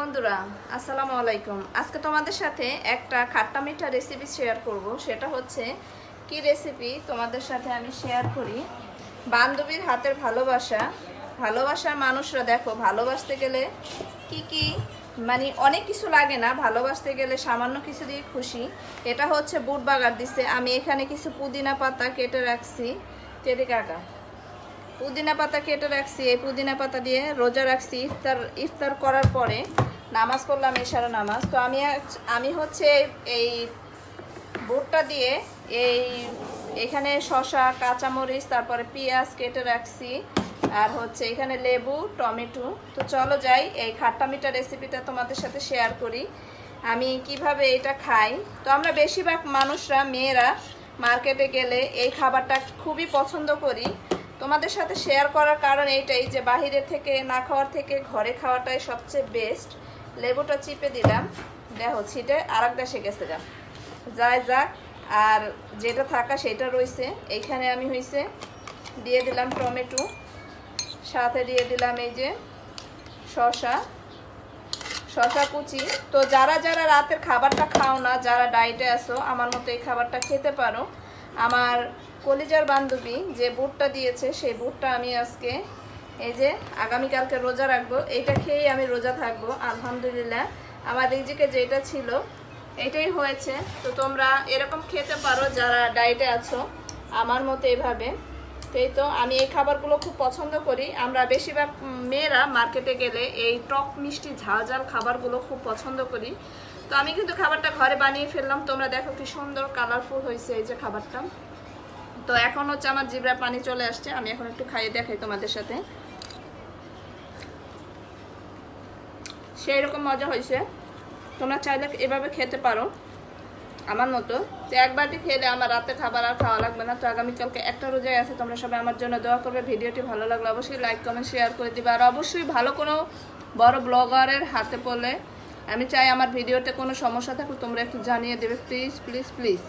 বন্ধুরা, আসসালামু আলাইকুম। আজকে তোমাদের সাথে একটা খাট্টা মিঠা রেসিপি শেয়ার করব। সেটা হচ্ছে, কি রেসিপি তোমাদের সাথে আমি শেয়ার করি? বান্ধবীর হাতের ভালোবাসা। ভালোবাসার মানুষরা দেখো, ভালোবাসতে গেলে কি কি মানে অনেক কিছু লাগে না, ভালোবাসতে গেলে সামান্য কিছু দিয়ে খুশি। এটা হচ্ছে বুট বাগার দিছে। আমি এখানে কিছু পুদিনা পাতা কেটে রাখছি। টেরি কাকা পুদিনা পাতা কেটে রাখছি। এই পুদিনা পাতা দিয়ে রোজা রাখছি। ইফতার ইফতার করার পরে নামাজ পড়লাম এশারা নামাজ। তো আমি আমি হচ্ছে এই বুটটা দিয়ে এই, এখানে শসা, কাঁচামরিচ, তারপরে পেঁয়াজ কেটে রাখছি। আর হচ্ছে এখানে লেবু, টমেটো। তো চলো যাই, এই খাট্টা মিঠা রেসিপিটা তোমাদের সাথে শেয়ার করি। আমি কীভাবে এটা খাই? তো আমরা বেশিরভাগ মানুষরা, মেয়েরা মার্কেটে গেলে এই খাবারটা খুবই পছন্দ করি। তোমাদের সাথে শেয়ার করার কারণ এইটাই যে, বাহিরে থেকে না খাওয়ার থেকে ঘরে খাওয়াটাই সবচেয়ে বেস্ট লেবুটা চিপে দিলাম। দেখো, ছিটে আর এক দেশে গেছে যা যায় যাক, আর যেটা থাকা সেটা রয়েছে এইখানে আমি হয়েছে দিয়ে দিলাম টমেটো। সাথে দিয়ে দিলাম এই যে শসা। শশা কুচি। তো যারা যারা রাতের খাবারটা খাও না, যারা ডায়েটে আসো আমার মতো এই খাবারটা খেতে পারো। আমার কলিজার বান্ধবী যে বুটটা দিয়েছে, সেই বুটটা আমি আজকে এই যে আগামীকালকে রোজা রাখব, এইটা খেয়েই আমি রোজা থাকব, আলহামদুলিল্লাহ। আমার রিজিকে যেটা ছিল, এটাই হয়েছে। তো তোমরা এরকম খেতে পারো যারা ডায়েটে আছো, আমার মতো এভাবে। এই তো, আমি এই খাবারগুলো খুব পছন্দ করি। আমরা বেশিরভাগ মেয়েরা মার্কেটে গেলে এই টক মিষ্টি ঝাল ঝাল খাবারগুলো খুব পছন্দ করি। তো আমি কিন্তু খাবারটা ঘরে বানিয়ে ফেললাম। তোমরা দেখো কি সুন্দর কালারফুল হয়েছে এই যে খাবারটা। তো এখন হচ্ছে আমার জিব্রার পানি চলে আসছে। আমি এখন একটু খাইয়ে দেখাই তোমাদের সাথে। সেই রকম মজা হয়েছে। তোমরা চাইলে এভাবে খেতে পারো। আমার মতো। তো একবারটি খেলে আমার রাতে খাবার আর খাওয়া লাগবে না। তো আগামীকালকে একটা রোজায় আছে। তোমরা সবাই আমার জন্য দোয়া করবে। ভিডিওটি ভালো লাগলে অবশ্যই লাইক কমেন্ট শেয়ার করে দিবে। আর অবশ্যই ভালো কোনো বড় ব্লগারের হাতে পড়লে আমি চাই আমার ভিডিওতে কোনো সমস্যা থাকলে তোমরা একটু জানিয়ে দেবে। Please please please